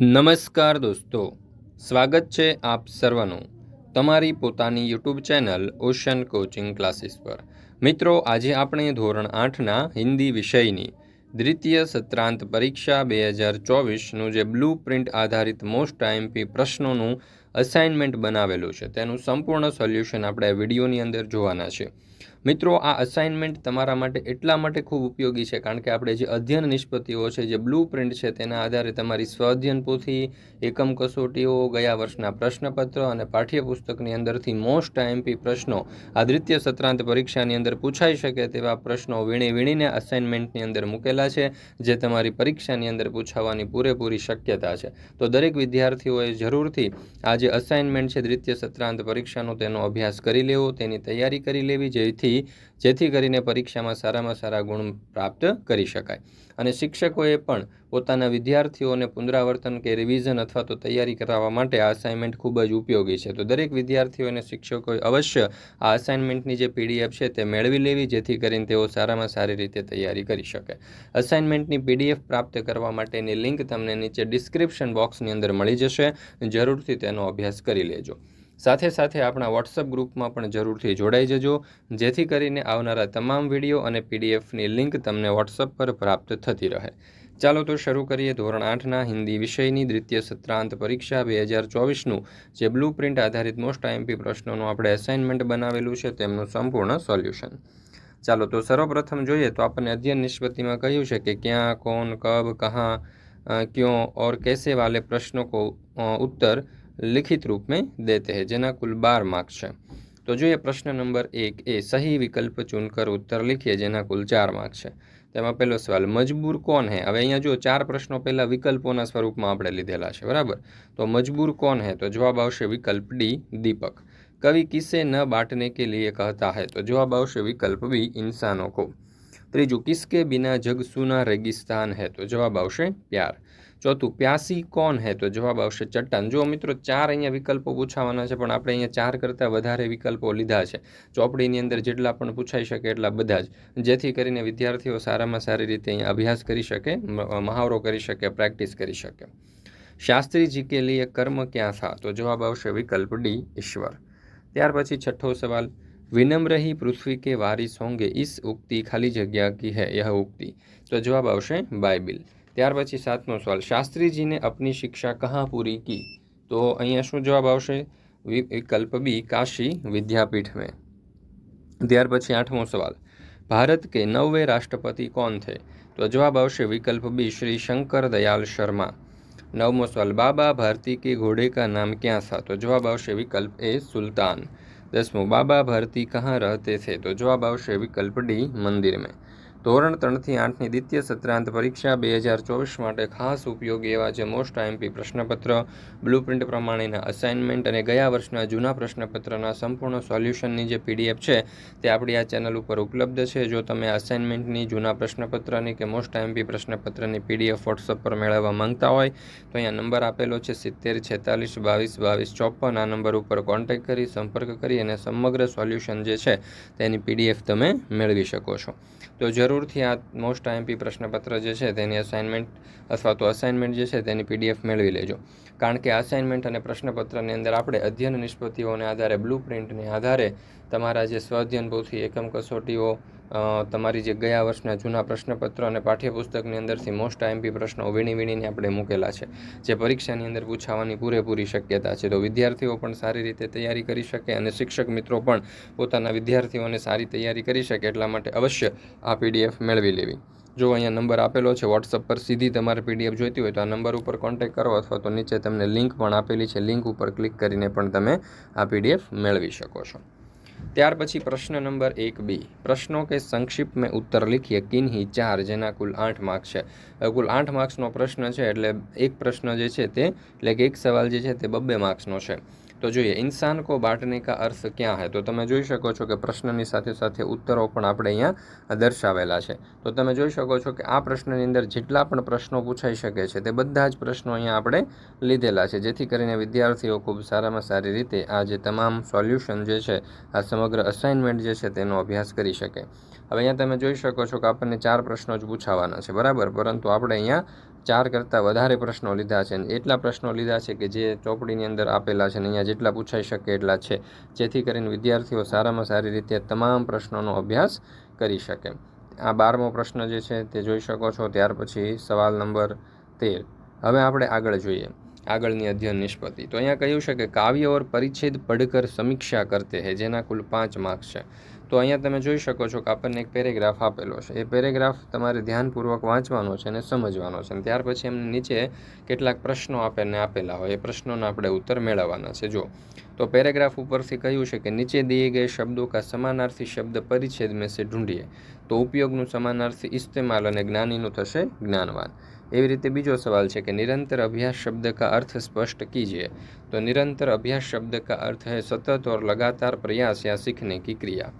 નમસ્કાર દોસ્તો, સ્વાગત છે આપ સર્વનું તમારી પોતાની YouTube channel ocean coaching classes પર. મિત્રો, આજે આપણે ધોરણ આઠના હિન્દી વિષયની દ્વિતીય સત્રાંત પરીક્ષા બે હજાર ચોવીસનું જે બ્લુ પ્રિન્ટ આધારિત મોસ્ટ આઈએમપી પ્રશ્નોનું અસાઇનમેન્ટ બનાવેલું છે. તેનું સંપૂર્ણ સોલ્યુશન આપણે વિડીયોની અંદર જોવાના છે. મિત્રો, આ અસાઇનમેન્ટ તમારા માટે એટલા માટે ખૂબ ઉપયોગી છે, કારણ કે આપણે જે અધ્યયન નિષ્પત્તિઓ છે, જે બ્લુ પ્રિન્ટ છે, તેના આધારે તમારી સ્વઅધ્યયન પોથી, એકમ કસોટીઓ, ગયા વર્ષના પ્રશ્નપત્ર અને પાઠ્યપુસ્તકની અંદરથી મોસ્ટ આઈએમપી પ્રશ્નો, આ દ્વિતીય સત્રાંત પરીક્ષાની અંદર પૂછાઈ શકે તેવા પ્રશ્નો વીણી વીણીને અસાઇનમેન્ટની અંદર મૂકેલા છે, જે તમારી પરીક્ષાની અંદર પૂછાવાની પૂરેપૂરી શક્યતા છે. તો દરેક વિદ્યાર્થીઓએ જરૂરથી આ જે અસાઇનમેન્ટ છે, દ્વિતીય સત્રાંત પરીક્ષાનો તેનો અભ્યાસ કરી લેવો, તેની તૈયારી કરી લેવી, જેથી જેથી કરીને પરીક્ષામાં સારામાં સારા ગુણ પ્રાપ્ત કરી શકાય. અને શિક્ષકોએ પણ પોતાના વિદ્યાર્થીઓને પુનરાવર્તન કે રિવિઝન અથવા તો તૈયારી કરાવવા માટે આ અસાઇનમેન્ટ ખૂબ જ ઉપયોગી છે. તો દરેક વિદ્યાર્થીઓ અને શિક્ષકોએ અવશ્ય આ અસાઇનમેન્ટની જે પીડીએફ છે તે મેળવી લેવી, જેથી કરીને તેઓ સારામાં સારી રીતે તૈયારી કરી શકે. અસાઇનમેન્ટની પીડીએફ પ્રાપ્ત કરવા માટેની લિંક તમને નીચે ડિસ્ક્રિપ્શન બોક્સની અંદર મળી જશે. જરૂરથી તેનો અભ્યાસ કરી લેજો. સાથે સાથે આપણા વોટ્સઅપ ગ્રુપમાં પણ જરૂરથી જોડાઈ જજો, જેથી કરીને આવનારા તમામ વીડિયો અને પીડીએફની લિંક તમને વોટ્સઅપ પર પ્રાપ્ત થતી રહે. ચાલો તો શરૂ કરીએ ધોરણ આઠના હિન્દી વિષયની દ્વિતીય સત્રાંત પરીક્ષા બે હજાર ચોવીસનું, જે બ્લુ પ્રિન્ટ આધારિત મોસ્ટ આઈએમપી પ્રશ્નોનું આપણે એસાઇનમેન્ટ બનાવેલું છે તેમનું સંપૂર્ણ સોલ્યુશન ચાલો તો સર્વપ્રથમ જોઈએ તો આપણને અધ્યયન નિષ્પતિમાં કહ્યું છે કે ક્યાં, કોણ, કબ, કહાં ક્યો, ઓર કેસે વાલે પ્રશ્નો કો ઉત્તર लिखित रूप में देते हैं જેના કુલ બાર માર્ક્સ છે તો જોઈએ પ્રશ્ન નંબર એક એ સહી વિકલ્પ ચૂનકર ઉત્તર લીખીએ જેના કુલ ચાર માર્ક્સ છે તેમાં પહેલો સવાલ મજબૂર કોણ હે હવે અહીંયા જો ચાર પ્રશ્નો પહેલાં વિકલ્પોના સ્વરૂપમાં આપણે લીધેલા છે બરાબર તો મજબૂર કોણ હે તો જવાબ આવશે વિકલ્પ ડી દીપક કવિ કિસે ન બાંટને કે लिए कहता है તો જવાબ આવશે વિકલ્પ બી ઇન્સાનો કો ત્રીજું કિસકે બિના જગ સુના રેગિસ્તાન હે તો જવાબ આવશે પ્યાર ચોથું પ્યાસી કોણ હે તો જવાબ આવશે ચટ્ટાન જો મિત્રો ચાર અહીંયા વિકલ્પો પૂછાવાના છે પણ આપણે અહીંયા ચાર કરતાં વધારે વિકલ્પો લીધા છે ચોપડીની અંદર જેટલા પણ પૂછાઈ શકે એટલા બધા જ જેથી કરીને વિદ્યાર્થીઓ સારામાં સારી રીતે અહીંયા અભ્યાસ કરી શકે મહાવરો કરી શકે પ્રેક્ટિસ કરી શકે શાસ્ત્રીજી કે લીએ કર્મ ક્યાં થા તો જવાબ આવશે વિકલ્પ ડી ઈશ્વર ત્યાર પછી છઠ્ઠો સવાલ વિનમ્ર ही પૃથ્વી કે વારિસ હોંગે इस उक्ति खाली जगह की है यह उक्ति તો જવાબ આવશે બાઇબિલ ત્યાર પછી સાતમો સવાલ, શાસ્ત્રીજીને અપની શિક્ષા કहाँ પૂરી કી? તો અહીંયા શું જવાબ આવશે? વિકલ્પ બી, કાશી વિદ્યાપીઠ મેં ત્યાર પછી આઠમો સવાલ, ભારત કે નવે રાષ્ટ્રપતિ કોણ થે તો જવાબ આવશે વિકલ્પ બી, શ્રી શંકર દયાલ શર્મા. નવમો સવાલ, બાબા ભારતી કે ઘોડે કા નામ ક્યાં થા તો જવાબ આવશે વિકલ્પ એ, સુલ્તાન. દસમો, બાબા ભારતી કहाँ રહતે થે તો જવાબ આવશે વિકલ્પ ડી મંદિર મેં ધોરણ ત્રણથી આઠની દ્વિતીય સત્રાંત પરીક્ષા બે હજાર ચોવીસ માટે ખાસ ઉપયોગી એવા જે મોસ્ટ આઈએમપી પ્રશ્નપત્ર, બ્લુપ્રિન્ટ પ્રમાણેના અસાઇનમેન્ટ અને ગયા વર્ષના જૂના પ્રશ્નપત્રના સંપૂર્ણ સોલ્યુશનની જે પીડીએફ છે તે આપણી આ ચેનલ ઉપર ઉપલબ્ધ છે. જો તમે અસાઇનમેન્ટની જૂના પ્રશ્નપત્રની કે મોસ્ટ આઈએમપી પ્રશ્નપત્રની પીડીએફ વોટ્સઅપ પર મેળવવા માંગતા હોય, તો અહીંયા નંબર આપેલો છે સિત્તેર, છેતાલીસ, બાવીસ બાવીસ, ચોપન. આ નંબર ઉપર કોન્ટેક્ટ કરી, સંપર્ક કરી અને સમગ્ર સોલ્યુશન જે છે તેની પીડીએફ તમે મેળવી શકો છો. તો જરૂરથી આ મોસ્ટ આઈએમપી પ્રશ્નપત્ર જે છે તેની અસાઇનમેન્ટ અથવા તો અસાઇનમેન્ટ જે છે તેની પીડીએફ મેળવી લેજો. કારણ કે અસાઇનમેન્ટ અને પ્રશ્નપત્રની અંદર આપણે અધ્યયન નિષ્પત્તિઓને આધારે બ્લુ પ્રિન્ટને આધારે તમારા જે સ્વાધ્યન પોથી એકમ કસોટીઓ તમારી જે ગયા વર્ષના જૂના પ્રશ્નપત્ર અને પાઠ્યપુસ્તકની અંદરથી મોસ્ટ આઈએમપી પ્રશ્નો વીણી વીણીને આપણે મૂકેલા છે, જે પરીક્ષાની અંદર પૂછાવાની પૂરેપૂરી શક્યતા છે. તો વિદ્યાર્થીઓ પણ સારી રીતે તૈયારી કરી શકે અને શિક્ષક મિત્રો પણ પોતાના વિદ્યાર્થીઓને સારી તૈયારી કરી શકે એટલા માટે અવશ્ય આ પીડીએફ મેળવી લેવી. જો અહીંયા નંબર આપેલો છે વોટ્સઅપ પર સીધી તમારે પીડીએફ જોઈતી હોય તો આ નંબર ઉપર કોન્ટેક કરો અથવા તો નીચે તમને લિંક પણ આપેલી છે. લિંક ઉપર ક્લિક કરીને પણ તમે આ પીડીએફ મેળવી શકો છો. ત્યાર પછી પ્રશ્ન નંબર એક બી. પ્રશ્નો કે સંક્ષિપ્ત મેં ઉત્તર લખીએ, કિન્હી ચાર, જેના કુલ આઠ માર્ક્સ છે. કુલ આઠ માર્ક્સનો પ્રશ્ન છે, એટલે એક પ્રશ્ન જે છે તે, એટલે કે એક સવાલ જે છે તે બબ્બે માર્ક્સનો છે. તો જોઈએ ઇન્સાન કો બાટને કા અર્થ ક્યાં હે? તો તમે જોઈ શકો છો કે પ્રશ્નની સાથે સાથે ઉત્તરો પણ આપણે અહીંયા દર્શાવેલા છે. તો તમે જોઈ શકો છો કે આ પ્રશ્નની અંદર જેટલા પણ પ્રશ્નો પૂછાઈ શકે છે, તે બધા જ પ્રશ્નો અહીંયા આપણે લીધેલા છે. જેથી કરીને વિદ્યાર્થીઓ ખૂબ સારામાં સારી રીતે આ જે તમામ સોલ્યુશન જે છે, આ સમગ્ર અસાઇનમેન્ટ જે છે તેનો અભ્યાસ કરી શકે. હવે અહીંયા તમે જોઈ શકો છો કે આપણને ચાર પ્રશ્નો જ પૂછાવાના છે, બરાબર? પરંતુ આપણે અહીંયા ચાર કરતાં વધારે પ્રશ્નો લીધા છે અને એટલા પ્રશ્નો લીધા છે કે જે ચોપડીની અંદર આપેલા છે અને અહીંયા જેટલા પૂછાઈ શકે એટલા છે. જેથી કરીને વિદ્યાર્થીઓ સારામાં સારી રીતે તમામ પ્રશ્નોનો અભ્યાસ કરી શકે. આ બારમો પ્રશ્ન જે છે તે જોઈ શકો છો, ત્યાર પછી સવાલ નંબર તેર. હવે આપણે આગળ જોઈએ. આગળની અધ્યયન નિષ્પત્તિ તો અહીંયા કહ્યું છે કે કાવ્ય ઓર પરિચ્છેદ પડકર સમીક્ષા કરતે હે, જેના કુલ પાંચ માર્ક્સ છે. તો અહીંયા તમે જોઈ શકો છો કે આપણને એક પેરેગ્રાફ આપેલો છે. એ પેરેગ્રાફ તમારે ધ્યાનપૂર્વક વાંચવાનો છે અને સમજવાનો છે અને ત્યાર પછી એમને નીચે કેટલાક પ્રશ્નો આપણને આપેલા હોય. એ પ્રશ્નોના આપણે ઉત્તર મેળવવાના છે. જો તો પેરેગ્રાફ ઉપરથી કહ્યું છે કે નીચે દિએ ગયે શબ્દો કા સમાનાર્થી શબ્દ પરિચ્છેદ મેં સે ઢૂંઢીએ. તો ઉપયોગનું સમાનાર્થી ઇસ્તેમાલ અને જ્ઞાનીનું થશે જ્ઞાનવાન. એવી રીતે બીજો સવાલ છે કે નિરંતર અભ્યાસ શબ્દ કા અર્થ સ્પષ્ટ કીજીએ. તો નિરંતર અભ્યાસ શબ્દ કા અર્થ હૈ સતત ઓર લગાતાર પ્રયાસ યા સીખને કી ક્રિયા.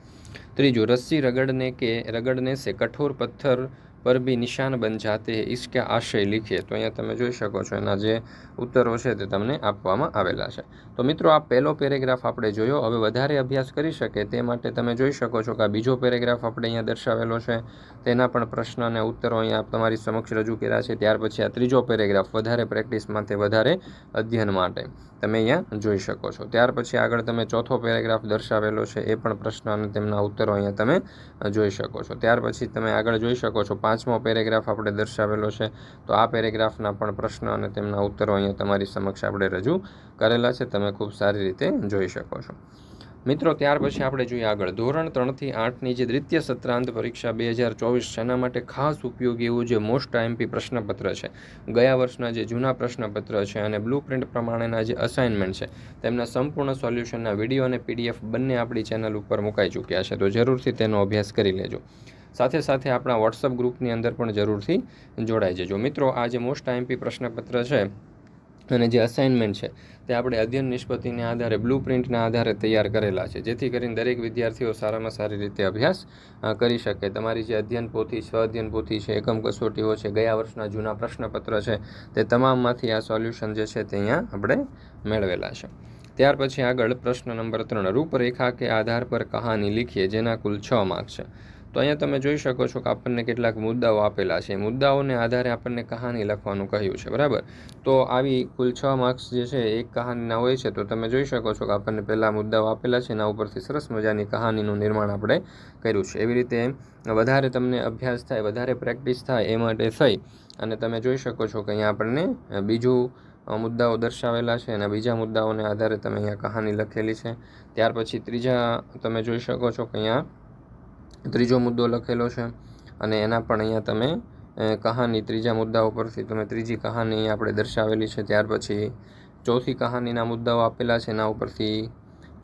ત્રીજું રસ્સી રગડને કે રગડનેસે કઠોર પથ્થર પર બી નિશાન બન જાતે હે આશય લીખીએ તો અહીંયા તમે જોઈ શકો છો એના જે ઉત્તરો છે તે તમને આપવામાં આવેલા છે. તો મિત્રો, આ પહેલો પેરેગ્રાફ આપણે જોયો. હવે વધારે અભ્યાસ કરી શકે તે માટે તમે જોઈ શકો છો કે આ બીજો પેરેગ્રાફ આપણે અહીંયા દર્શાવેલો છે. તેના પણ પ્રશ્ન અને ઉત્તરો અહીંયા તમારી સમક્ષ રજૂ કર્યા છે. ત્યાર પછી આ ત્રીજો પેરેગ્રાફ વધારે પ્રેક્ટિસ માટે વધારે અધ્યયન માટે તમે અહીંયા જોઈ શકો છો. ત્યાર પછી આગળ તમે ચોથો પેરેગ્રાફ દર્શાવેલો છે એ પણ પ્રશ્ન અને તેમના ઉત્તરો અહીંયા તમે જોઈ શકો છો. ત્યાર પછી તમે આગળ જોઈ શકો છો પાંચમો પેરેગ્રાફ આપણે દર્શાવેલો છે. તો આ પેરેગ્રાફના પણ પ્રશ્ન અને તેમના ઉત્તરો અહીંયા તમારી સમક્ષ આપણે રજૂ કરેલા છે. તમે ખૂબ સારી રીતે જોઈ શકો છો. મિત્રો, ત્યાર પછી આપણે જોઈએ આગળ. ધોરણ ત્રણથી આઠની જે દ્વિતીય સત્રાંત પરીક્ષા બે હજાર ચોવીસ, શેના માટે ખાસ ઉપયોગી એવું જે મોસ્ટ આઈએમપી પ્રશ્નપત્ર છે. ગયા વર્ષના જે જૂના પ્રશ્નપત્ર છે અને બ્લુ પ્રિન્ટ પ્રમાણેના જે અસાઇનમેન્ટ છે, તેમના સંપૂર્ણ સોલ્યુશનના વીડિયો અને પીડીએફ બંને આપણી ચેનલ ઉપર મુકાઈ ચૂક્યા છે. તો જરૂરથી તેનો અભ્યાસ કરી લેજો. સાથે સાથે આપણા વોટ્સઅપ ગ્રુપની અંદર પણ જરૂરથી જોડાઈ જજો. મિત્રો આ જે મોસ્ટ આઈએમપી પ્રશ્નપત્ર છે અને જે અસાઇનમેન્ટ છે તે આપણે અધ્યયન નિષ્પત્તિને આધારે બ્લુ પ્રિન્ટના આધારે તૈયાર કરેલા છે. જેથી કરીને દરેક વિદ્યાર્થીઓ સારામાં સારી રીતે અભ્યાસ કરી શકે. તમારી જે અધ્યયન પોથી, સ્વ અધ્યયન પોથી છે, એકમ કસોટીઓ છે, ગયા વર્ષના જૂના પ્રશ્નપત્ર છે, તે તમામમાંથી આ સોલ્યુશન જે છે તે અહીંયા આપણે મેળવેલા છે. ત્યાર પછી આગળ પ્રશ્ન નંબર ત્રણ, રૂપરેખા કે આધાર પર કહાની લીખીએ, જેના કુલ છ માર્ક છે. તો અહીંયા તમે જોઈ શકો છો કે આપણને કેટલાક મુદ્દાઓ આપેલા છે. મુદ્દાઓને આધારે આપણને કહાની લખવાનું કહ્યું છે, બરાબર? તો આવી કુલ છ માર્ક્સ જે છે, એક કહાનીના હોય છે, તો તમે જોઈ શકો છો કે આપણને પહેલાં મુદ્દાઓ આપેલા છે એના ઉપરથી સરસ મજાની કહાનીનું નિર્માણ આપણે કર્યું છે. એવી રીતે વધારે તમને અભ્યાસ થાય, વધારે પ્રેક્ટિસ થાય એ માટે થઈ અને તમે જોઈ શકો છો કે અહીંયા આપણને બીજું મુદ્દાઓ દર્શાવેલા છે અને બીજા મુદ્દાઓને આધારે તમે અહીંયા કહાની લખેલી છે. ત્યાર પછી ત્રીજા તમે જોઈ શકો છો કે અહીંયા ત્રીજો મુદ્દો લખેલો છે અને એના પણ અહીંયા તમે કહાની ત્રીજા મુદ્દા ઉપરથી તમે ત્રીજી કહાની આપણે દર્શાવેલી છે. ત્યાર પછી ચોથી કહાનીના મુદ્દાઓ આપેલા છે એના ઉપરથી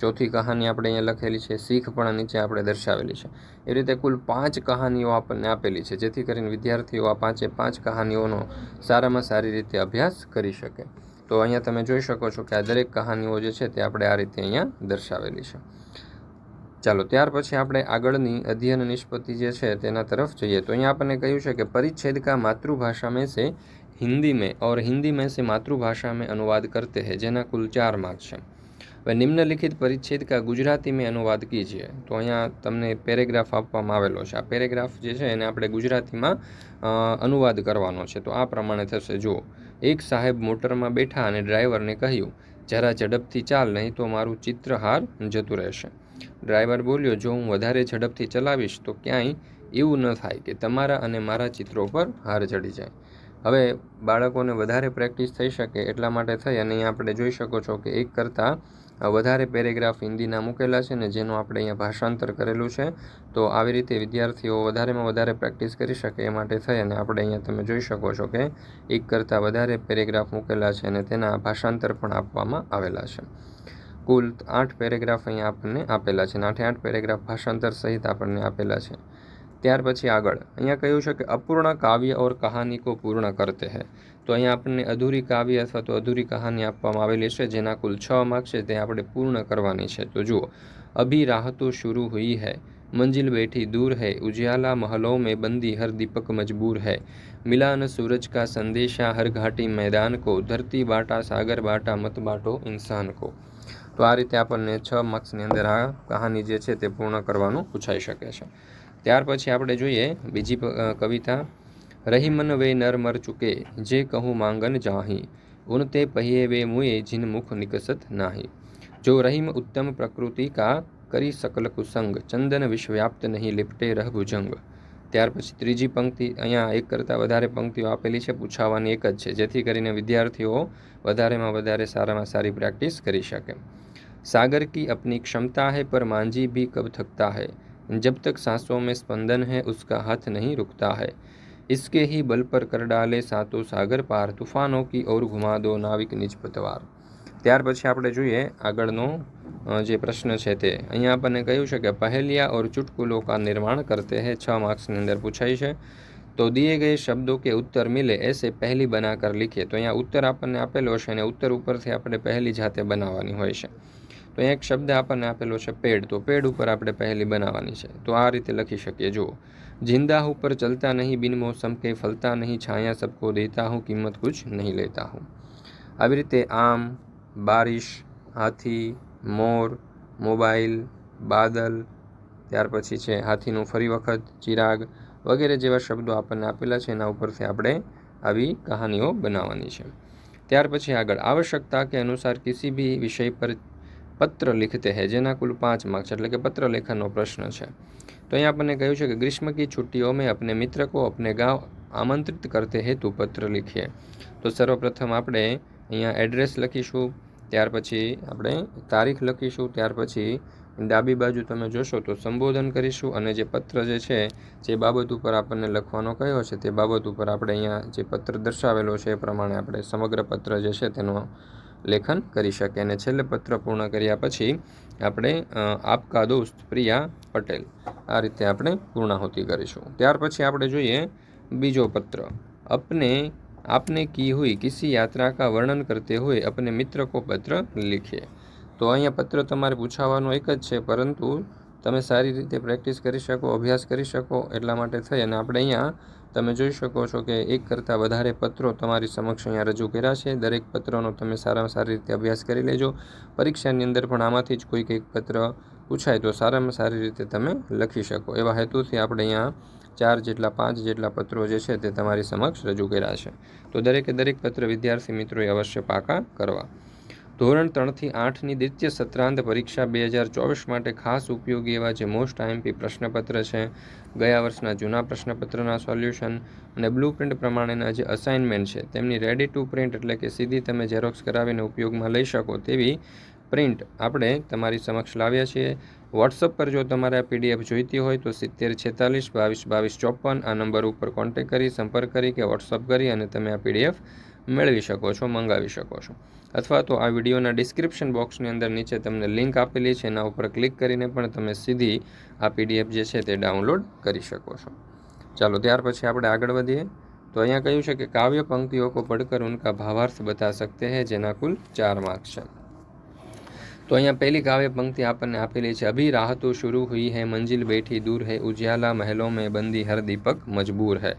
ચોથી કહાની આપણે અહીંયા લખેલી છે. શીખ પણ નીચે આપણે દર્શાવેલી છે. એ રીતે કુલ પાંચ કહાનીઓ આપણને આપેલી છે, જેથી કરીને વિદ્યાર્થીઓ આ પાંચે પાંચ કહાનીઓનો સારામાં સારી રીતે અભ્યાસ કરી શકે. તો અહીંયા તમે જોઈ શકો છો કે આ દરેક કહાનીઓ જે છે તે આપણે આ રીતે અહીંયા દર્શાવેલી છે. ચાલો, ત્યાર પછી આપણે આગળની અધ્યયન નિષ્પત્તિ જે છે તેના તરફ જઈએ. તો અહીંયા આપણને કહ્યું છે કે પરિચ્છેદ કા માતૃભાષા મેં સે હિન્દી મેં ઓર હિન્દી મેં સે માતૃભાષા મેં અનુવાદ કરતે હૈ, જેના કુલ ચાર માર્ક છે. હવે નિમ્નલિખિત પરિચ્છેદ કા ગુજરાતી મેં અનુવાદ કીજીએ. તો અહીંયા તમને પેરેગ્રાફ આપવામાં આવેલો છે. આ પેરેગ્રાફ જે છે એને આપણે ગુજરાતીમાં અનુવાદ કરવાનો છે. તો આ પ્રમાણે થશે. જુઓ, એક સાહેબ મોટરમાં બેઠા અને ડ્રાઈવરને કહ્યું, જરા ઝડપથી ચાલ, નહીં તો મારું ચિત્રહાર જતું રહેશે. ડ્રાઈવર બોલ્યો, જો હું વધારે ઝડપથી ચલાવીશ તો ક્યાંય એવું ન થાય કે તમારા અને મારા ચિત્રો પર હાર ચડી જાય. હવે બાળકોને વધારે પ્રેક્ટિસ થઈ શકે એટલા માટે થઈ અને અહીંયા આપણે જોઈ શકો છો કે એક કરતાં વધારે પેરેગ્રાફ હિન્દીના મૂકેલા છે ને જેનું આપણે અહીંયા ભાષાંતર કરેલું છે, તો આવી રીતે વિદ્યાર્થીઓ વધારેમાં વધારે પ્રેક્ટિસ કરી શકે એ માટે થઈ અને આપણે અહીંયા તમે જોઈ શકો છો કે એક કરતાં વધારે પેરેગ્રાફ મૂકેલા છે અને તેના ભાષાંતર પણ આપવામાં આવેલા છે. કુલ આઠ પેરેગ્રાફ અહીંયા આપણને આપેલા છે અને આઠે આઠ પેરેગ્રાફ ભાષાંતર સહિત આપણને આપેલા છે ત્યાર પછી આગળ અહીંયા કહ્યું છે કે અપૂર્ણ કાવ્ય ઓર કહાની કો પૂર્ણ કરતે હૈ તો અહીંયા આપણને અધૂરી કાવ્ય અથવા તો અધૂરી કહાની આપવામાં આવેલી છે જેના કુલ છ માર્ક છે તે આપણે પૂર્ણ કરવાની છે તો જુઓ અભી રાહ તો शुरू हुई है मंजिल बैठी दूर है उजियाला महलों में बंदी हर दीपक मजबूर है मिला न सूरज का संदेशा हर घाटी मैदान को धरती बाटा सागर बाटा मत बाटो इंसान को તો આ રીતે આપણને છ માર્ક્સની અંદર આ કહાની જે છે તે પૂર્ણ કરવાનું પૂછાઈ શકે છે. ત્યાર પછી આપણે જોઈએ બીજી કવિતા. રહીમન વે નર મર ચૂકે, જે કહું માંગન જાહી. ઉન તે પહીએ વે મુએ જીન મુખ નિકસત નાહી. જો રહીમ ઉત્તમ પ્રકૃતિ કા કરી શકલ કુસંગ, ચંદન વિશ્વવ્યાપ્ત નહીં લિપટે રહ ભુજંગ. ત્યાર પછી ત્રીજી પંક્તિ, અહીંયા એક કરતાં વધારે પંક્તિઓ આપેલી છે, પૂછાવાની એક જ છે, જેથી કરીને વિદ્યાર્થીઓ વધારેમાં વધારે સારામાં સારી પ્રેક્ટિસ કરી શકે. सागर की अपनी क्षमता है पर मांझी भी कब थकता है जब तक सांसों में स्पंदन है उसका हाथ नहीं रुकता है इसके ही बल पर कर डाले સાતો સાગર પાર તૂફાનો કી ઓર ઘુમા દો નાવિક નિજ પતવાર ત્યાર પછી આપણે જોઈએ આગળનો જે પ્રશ્ન છે તે અહીંયા આપણને કહ્યું છે કે પહેલિયા ઓર ચુટકુલો કા નિર્માણ કરતે હૈ છ માર્ક્સની અંદર પૂછાય છે તો દિએ ગયે શબ્દો કે ઉત્તર મિલે એસે પહેલી બનાકર લીખીએ તો અહીંયા ઉત્તર આપણને આપેલો છે અને ઉત્તર ઉપરથી આપણે પહેલી જાતે બનાવવાની હોય છે તો એક શબ્દ આપણને આપેલો છે પેડ. તો પેડ ઉપર આપણે પહેલી બનાવવાની છે. તો આ રીતે લખી શકીએ. જુઓ. જિંદા ઉપર ચલતા નહીં, બિન મોસમ કે ફલતા નહીં, છાયા સબકો દેતા હું, કિંમત કુછ નહીં લેતા હું. આવી રીતે આમ, બારિશ, હાથી, મોર, મોબાઈલ, બાદલ, ત્યાર પછી છે હાથીનું ફરી વખત, ચિરાગ વગેરે જેવા શબ્દો આપણને આપેલા છે. એના ઉપરથી આપણે આવી કહાનીઓ બનાવવાની છે. ત્યાર પછી આગળ. આવશ્યકતા કે અનુસાર કિસી ભી વિષય પર પત્ર લિખતે હે, જેના કુલ પાંચ માર્ક્સ એટલે કે પત્ર લેખનનો પ્રશ્ન છે. તો અહીંયા આપણને કહ્યું છે કે ગ્રીષ્મ કી છુટ્ટીઓ મેં અપને મિત્ર કો અપને ગાંવ આમંત્રિત કરતે હેતુ પત્ર લીખીએ. તો સર્વપ્રથમ આપણે અહીંયા એડ્રેસ લખીશું, ત્યાર પછી આપણે તારીખ લખીશું, ત્યાર પછી ડાબી બાજુ તમે જોશો તો સંબોધન કરીશું અને જે પત્ર જે છે, જે બાબત ઉપર આપણને લખવાનો કયો છે તે બાબત ઉપર આપણે અહીંયા જે પત્ર દર્શાવેલો છે એ પ્રમાણે આપણે સમગ્ર પત્ર જે છે તેનો લેખન કરી શકે અને છેલ્લે પત્ર પૂર્ણ કર્યા પછી આપણે આપકા દોસ્ત પ્રિયા પટેલ આ રીતે આપણે પૂર્ણાહુતિ કરીશું. ત્યાર પછી આપણે જોઈએ બીજો પત્ર. અપને, આપને કી હોય કિસી યાત્રા કા વર્ણન કરતે હોય અપને મિત્ર કો પત્ર લિખીએ તો અહીંયા પત્ર તમારે પૂછાવાનો એક જ છે, પરંતુ તમે સારી રીતે પ્રેક્ટિસ કરી શકો, અભ્યાસ કરી શકો એટલા માટે થઈ અને આપણે અહીંયા તમે જોઈ શકો છો કે એક કરતાં વધારે પત્રો તમારી સમક્ષ અહીંયા રજૂ કર્યા છે. દરેક પત્રનો તમે સારામાં સારી રીતે અભ્યાસ કરી લેજો. પરીક્ષાની અંદર પણ આમાંથી જ કોઈ કંઈક પત્ર પૂછાય તો સારામાં સારી રીતે તમે લખી શકો. એવા હેતુથી આપણે અહીંયા ચાર જેટલા, પાંચ જેટલા પત્રો જે છે તે તમારી સમક્ષ રજૂ કર્યા છે. તો દરેકે દરેક પત્ર વિદ્યાર્થી મિત્રોએ અવશ્ય પાકા કરવા. ધોરણ ત્રણથી આઠની દ્વિતીય સત્રાંત પરીક્ષા બે હજાર ચોવીસ માટે ખાસ ઉપયોગી એવા જે મોસ્ટ આઈએમપી પ્રશ્નપત્ર છે, ગયા વર્ષના જૂના પ્રશ્નપત્રના સોલ્યુશન અને બ્લુ પ્રિન્ટ પ્રમાણેના જે અસાઇનમેન્ટ છે, તેમની રેડી ટુ પ્રિન્ટ એટલે કે સીધી તમે ઝેરોક્સ કરાવીને ઉપયોગમાં લઈ શકો તેવી પ્રિન્ટ આપણે તમારી સમક્ષ લાવ્યા છીએ. વોટ્સઅપ પર જો તમારે આ પીડીએફ જોઈતી હોય તો સિત્તેર છેતાલીસ બાવીસ બાવીસ ચોપન આ નંબર ઉપર કોન્ટેક કરી, સંપર્ક કરી કે વોટ્સઅપ કરી અને તમે આ પીડીએફ મેળવી શકો છો, મંગાવી શકો છો. અથવા તો આ વિડીયોના ડિસ્ક્રિપ્શન બોક્સની અંદર નીચે તમને લિંક આપેલી છે, એના ઉપર ક્લિક કરીને પણ તમે સીધી આ પીડીએફ જે છે તે ડાઉનલોડ કરી શકો છો. ચાલો, ત્યાર પછી આપણે આગળ વધીએ. તો અહીંયા કહ્યું છે કે કાવ્ય પંક્તિઓ કો પડકર, ઉનકા, ભાવાર્થ બતા સકતે હે, જેના કુલ ચાર માર્ક છે. તો અહીંયા પહેલી કાવ્ય, પંક્તિ આપણને આપેલી છે, અભી રાહતો શરૂ હુઈ હૈ, મંજિલ બેઠી દૂર હૈ, ઉજ્યાલા મહેલો મેં બંદી હર દીપક મજબૂર હૈ.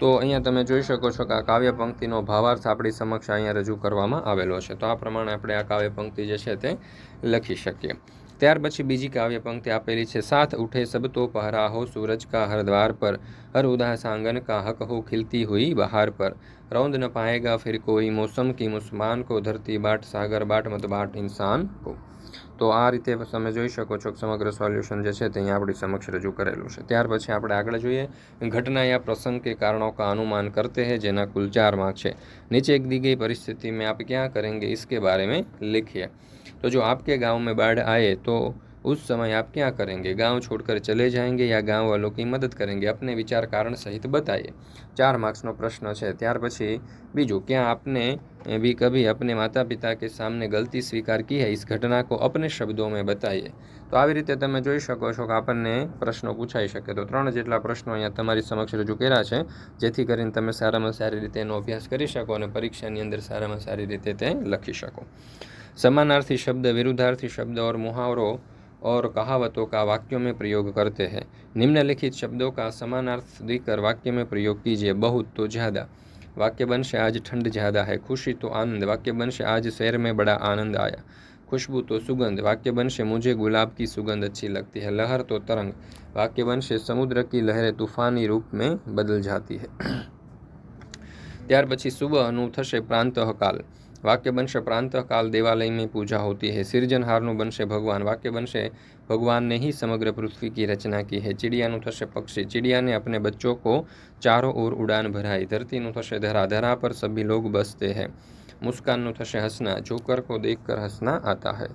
તો અહીંયા તમે જોઈ શકો છો કે આ કાવ્ય પંક્તિનો ભાવાર્થ આપણી સમક્ષ અહીંયા રજૂ કરવામાં આવેલો છે. તો આ પ્રમાણે આપણે આ કાવ્ય પંક્તિ જે છે તે લખી શકીએ. ત્યાર પછી બીજી કાવ્ય પંક્તિ આપેલી છે સાથ ઉઠે સબ તો પહરા હો સૂરજ કા હર દ્વાર પર હર ઉદાસ આંગન કા હક हो खिलती हुई बहार पर रौंद न पाएगा फिर कोई मौसम की मुसलमान को धरती बाट સાગર बाट મત बाट ઇન્સાન કો તો આ રીતે તમે જોઈ શકો છો કે સમગ્ર સોલ્યુશન જે છે તે અહીંયા આપણી સમક્ષ રજૂ કરેલું છે ત્યાર પછી આપણે આગળ જોઈએ ઘટના યા પ્રસંગ કે કારણો કા અનુમાન કરતે હૈ જેના કુલ ચાર માર્ક છે નીચે એક દી ગઈ પરિસ્થિતિ મેં આપ ક્યાં કરેંગે ઇસકે બારે મેં લિખીએ तो जो आपके गांव में बाढ़ आए, तो उस समय आप क्या करेंगे? गांव छोड़कर चले जाएंगे या गांव वालों की મદદ કરેંગે આપને વિચાર કારણ સહિત બતાવીએ ચાર માર્ક્સનો પ્રશ્ન છે. ત્યાર પછી બીજું, ક્યાં આપને भी कभी अपने माता पिता के सामने गलती स्वीकार की है इस घटना को अपने शब्दों में बताइए તો આવી રીતે તમે જોઈ શકો છો કે આપણને પ્રશ્નો પૂછાઈ શકે. તો ત્રણ જેટલા પ્રશ્નો અહીંયા તમારી સમક્ષ રજૂ કર્યા છે, જેથી કરીને તમે સારામાં સારી રીતે એનો અભ્યાસ કરી શકો અને પરીક્ષાની અંદર સારામાં સારી રીતે તે લખી શકો. समानार्थी शब्द विरुद्धार्थी शब्द और मुहावरों और कहावतों का वाक्यों में प्रयोग करते हैं निम्नलिखित शब्दों का समानार्थ देकर वाक्य में प्रयोग कीजिए बहुत तो ज़्यादा वाक्य वंश आज ठंड ज़्यादा है खुशी तो आनंद वाक्य वंश आज शहर में बड़ा आनंद आया खुशबू तो सुगंध वाक्य वंश मुझे गुलाब की सुगंध अच्छी लगती है लहर तो तरंग वाक्य वंश समुद्र की लहरें तूफानी रूप में बदल जाती है ત્યાર પછી સુબહનું થશે પ્રાંતઃકાલ વાક્ય बनशे પ્રાંતકાલ દેવાલયની પૂજા હોતી होती સિર્જનહારનું બનશે ભગવાન. વાક્ય બનશે, ભગવાનને હી સમગ્ર પૃથ્વી કી રચના કી હે. ચિડિયાનું થશે પક્ષી. ચિડિયાને આપણે બચ્ચો કો ચારો ઓર ઉડાન ભરાય. ધરતીનું થશે ધરા. ધરા પર સભી લોગ બસતે હૈ. મુસ્કાનનું થશે હસના. જોકર કો દેખકર હસના આતા હૈ.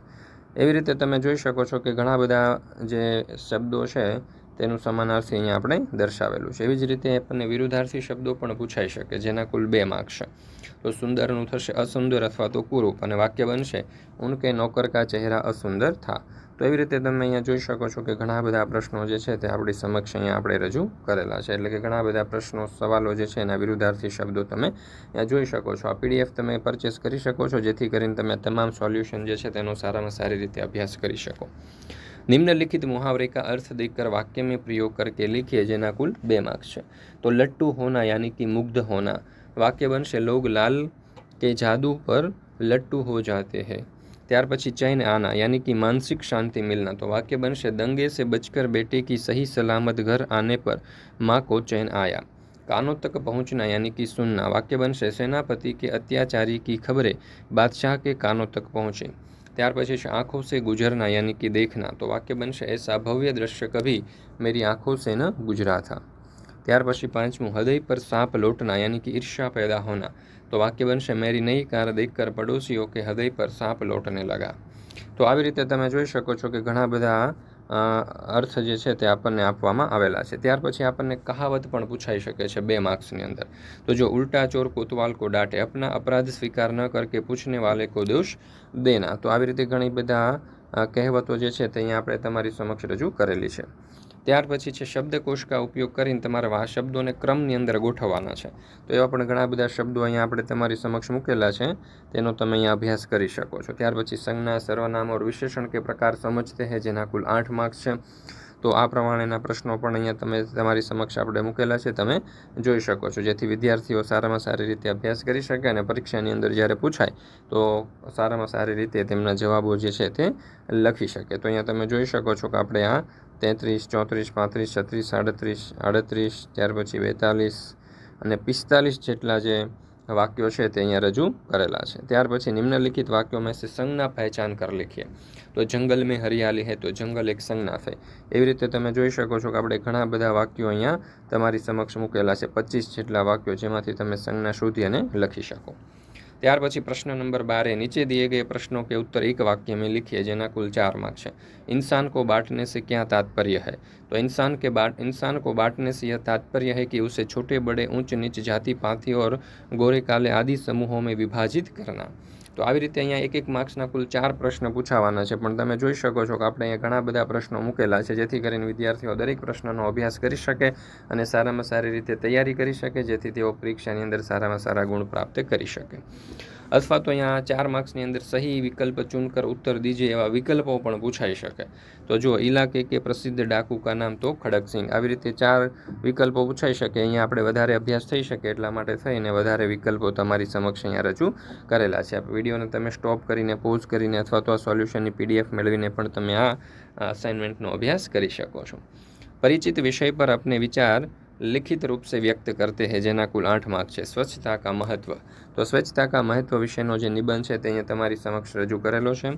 એવી રીતે તમે જોઈ શકો છો કે ઘણા બધા જે શબ્દો છે તેનું સમાનાર્થી અહીંયા આપણે દર્શાવેલું છે. એવી જ રીતે આપણને વિરુદ્ધાર્થી શબ્દો પણ પૂછાઈ શકે, જેના કુલ બે માર્ક્સ છે. તો સુંદરનું થશે અસુંદર અથવા તો કુરૂપ, અને વાક્ય બનશે ઉનકે નોકર કા ચહેરા અસુંદર થા. તો એવી રીતે તમે અહીંયા જોઈ શકો છો કે ઘણા બધા પ્રશ્નો જે છે તે આપણી સમક્ષ અહીંયા આપણે રજૂ કરેલા છે. એટલે કે ઘણા બધા પ્રશ્નો, સવાલો જે છે એના વિરુદ્ધાર્થી શબ્દો તમે અહીંયા જોઈ શકો છો. આ પીડીએફ તમે પરચેસ કરી શકો છો, જેથી કરીને તમે તમામ સોલ્યુશન જે છે તેનો સારામાં સારી રીતે અભ્યાસ કરી શકો. निम्नलिखित मुहावरे का अर्थ देखकर वाक्य में प्रयोग करके लिखिए जेना कुल बे मार्क्स तो लट्टू होना यानी कि मुग्ध होना। वाक्य बनशे लोग लाल के जादू पर लट्टू हो जाते हैं। त्यार पी चैन आना यानी कि मानसिक शांति मिलना। तो वाक्य बनशे दंगे से बचकर बेटे की सही सलामत घर आने पर माँ को चैन आया। कानों तक पहुँचना यानी कि सुनना। वाक्य बनशे सेनापति के अत्याचारी की खबरें बादशाह के कानों तक पहुंचें। ત્યાર પછી છે આંખો સે ગુજરના, યાની કે દેખના. તો વાક્ય બનશે એસા ભવ્ય દ્રશ્ય કભી મેરી આંખો સે ન ગુજરા થા ત્યાર પછી પાંચમું, હૃદય પર સાપ લોટના, યાની કે ઈર્ષા પેદા હોના. તો વાક્ય બનશે, મેરી નઈ કાર દેખકર પડોશીઓ કે હૃદય પર સાપ લોટને લગા. તો આવી રીતે તમે જોઈ શકો છો કે ઘણા બધા અર્થ જે છે તે આપણને આપવામાં આવેલા છે. ત્યાર પછી આપણને કહાવત પણ પૂછાઈ શકે છે બે માર્ક્સની અંદર. તો જો ઉલ્ટા ચોર કોતવાલ કો ડાટે, અપના અપરાધ સ્વીકાર ન કરકે પૂછને વાલે કો દોષ દેના. તો આવી રીતે ઘણી બધા કહેવતો જે છે તે અહીંયા આપણે તમારી સમક્ષ રજૂ કરેલી છે. ત્યાર પછી છે શબ્દકોશ કા ઉપયોગ કરીને તમારે આ શબ્દોને ક્રમની અંદર ગોઠવવાના છે. તો એવા પણ ઘણા બધા શબ્દો અહીંયા આપણે તમારી સમક્ષ મૂકેલા છે. તેનો તમે અહીંયા અભ્યાસ કરી શકો છો. ત્યાર પછી સંજ્ઞા, સર્વનામ ઓર વિશેષણ કે પ્રકાર સમજતે હે, જેના કુલ આઠ માર્ક્સ છે. તો આ પ્રમાણેના પ્રશ્નો પણ અહીંયા તમે તમારી સમક્ષ આપણે મૂકેલા છે. તમે જોઈ શકો છો. જેથી વિદ્યાર્થીઓ સારામાં સારી રીતે અભ્યાસ કરી શકે અને પરીક્ષાની અંદર જ્યારે પૂછાય, તો સારામાં સારી રીતે તેમના જવાબો જે છે તે લખી શકે. તો અહીંયા તમે જોઈ શકો છો કે આપણે આ તેત્રીસ, ચોત્રીસ, પાંત્રીસ, છત્રીસ, સાડત્રીસ, આડત્રીસ, ત્યાર પછી બેતાલીસ અને પિસ્તાલીસ જેટલા જે વાક્યો છે તે અહીંયા રજૂ કરેલા છે. ત્યાર પછી નિમ્નલિખિત વાક્યો મેં સે સંજ્ઞા પહેચાન કર લીખીએ. તો જંગલ મેં હરિયાલી હે, તો જંગલ એક સંજ્ઞા છે. એવી રીતે તમે જોઈ શકો છો કે આપણે ઘણા બધા વાક્યો અહીંયા તમારી સમક્ષ મૂકેલા છે. પચીસ જેટલા વાક્યો જેમાંથી તમે સંજ્ઞા શોધી અને લખી શકો. ત્યાર પછી પ્રશ્ન નંબર બાર है नीचे दिए गए प्रश्नों के उत्तर एक वाक्य में लिखिए જેના કુલ ચાર માર્ક છે इंसान को बांटने से क्या तात्पर्य है तो इंसान के बाट इंसान को बांटने से यह तात्पर्य है कि उसे छोटे बड़े ऊंच नीच जाति पाति और गोरे काले आदि समूहों में विभाजित करना તો આવી રીતે અહીંયા એક એક માર્ક્સના કુલ ચાર પ્રશ્ન પૂછાવાના છે. પણ તમે જોઈ શકો છો કે આપણે અહીંયા ઘણા બધા પ્રશ્નો મૂકેલા છે, જેથી કરીને વિદ્યાર્થીઓ દરેક પ્રશ્નનો અભ્યાસ કરી શકે અને સારામાં સારી રીતે તૈયારી કરી શકે, જેથી તેઓ પરીક્ષાની અંદર સારામાં સારા ગુણ પ્રાપ્ત કરી શકે. અથવા તો અહીંયા ચાર માર્ક્સની અંદર સહી વિકલ્પ ચૂનકર ઉત્તર દીજે એવા વિકલ્પો પણ પૂછાઈ શકે તો જો ઇલાકે કે પ્રસિદ્ધ ડાકુ કા નામ તો ખડકસિંહ આવી રીતે ચાર વિકલ્પો પૂછાઈ શકે અહીંયા આપણે વધારે અભ્યાસ થઈ શકે એટલા માટે થઈને વધારે વિકલ્પો તમારી સમક્ષ અહીંયા રજૂ કરેલા છે વિડીયોને તમે સ્ટોપ કરીને પોઝ કરીને અથવા તો આ સોલ્યુશનની પીડીએફ મેળવીને પણ તમે આ અસાઇનમેન્ટનો અભ્યાસ કરી શકો છો પરિચિત વિષય પર अपने વિચાર लिखित रूप से व्यक्त करते हैं જેના કુલ આઠ માર્ક છે સ્વચ્છતા કા મહત્વ તો સ્વચ્છતા કા મહત્વ વિશેનો જે નિબંધ છે તે અહીંયા તમારી સમક્ષ રજૂ કરેલો છે.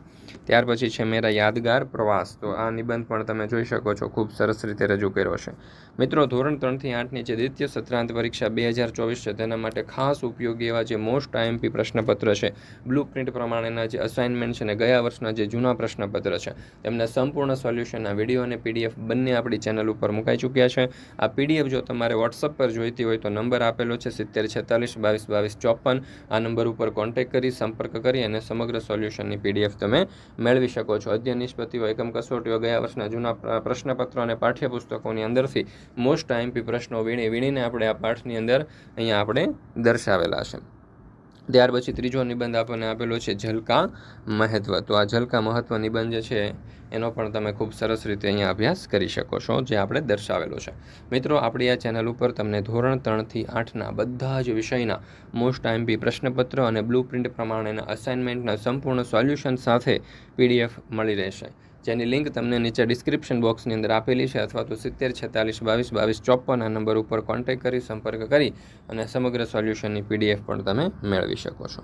ત્યાર પછી છે મેરા યાદગાર પ્રવાસ. તો આ નિબંધ પણ તમે જોઈ શકો છો, ખૂબ સરસ રીતે રજૂ કર્યો છે. મિત્રો, ધોરણ ત્રણથી આઠની જે દ્વિતીય સત્રાંત પરીક્ષા બે હજાર ચોવીસ છે, તેના માટે ખાસ ઉપયોગી એવા જે મોસ્ટ આઈએમપી પ્રશ્નપત્ર છે, બ્લુ પ્રિન્ટ પ્રમાણેના જે અસાઇનમેન્ટ છે અને ગયા વર્ષના જે જૂના પ્રશ્નપત્ર છે, તેમના સંપૂર્ણ સોલ્યુશનના વીડિયો અને પીડીએફ બંને આપણી ચેનલ ઉપર મુકાઈ ચૂક્યા છે. આ પીડીએફ જો તમારે વોટ્સઅપ પર જોઈતી હોય તો નંબર આપેલો છે સિત્તેર છેતાલીસ બાવીસ બાવીસ ચોપન આ નંબર ઉપર કોન્ટેક્ટ કરી, સંપર્ક કરી અને સમગ્ર સોલ્યુશનની પીડીએફ તમે મેળવી શકો છો. અધ્યયન નિષ્પત્તિઓ એકમ કસોટીઓ ગયા વર્ષના જૂના પ્રશ્નપત્રો અને પાઠ્યપુસ્તકોની અંદરથી મોસ્ટ આઈએમપી પ્રશ્નો વીણી, વીણીને આપણે આ પાઠની અંદર અહીંયા આપણે દર્શાવેલા છે. ત્યાર પછી ત્રીજો નિબંધ આપણને આપેલો છે ઝલકા મહત્વ. તો આ ઝલકા મહત્વ નિબંધ જે છે, એનો પણ તમે ખૂબ સરસ રીતે અહીંયા અભ્યાસ કરી શકો છો, જે આપણે દર્શાવેલો છે. મિત્રો, આપણી આ ચેનલ ઉપર તમને ધોરણ ત્રણથી આઠના બધા જ વિષયના મોસ્ટ આઈએમપી પ્રશ્નપત્ર અને બ્લુ પ્રિન્ટ પ્રમાણેના અસાઇનમેન્ટના સંપૂર્ણ સોલ્યુશન સાથે પીડીએફ મળી રહેશે. જેની લિંક તમને નીચે ડિસ્ક્રિપ્શન બોક્સની અંદર આપેલી છે અથવા તો સિત્તેર, છેતાલીસ, બાવીસ બાવીસ ચોપન આ નંબર ઉપર કોન્ટેક્ટ કરી સંપર્ક કરી અને સમગ્ર સોલ્યુશનની પીડીએફ પણ તમે મેળવી શકો છો.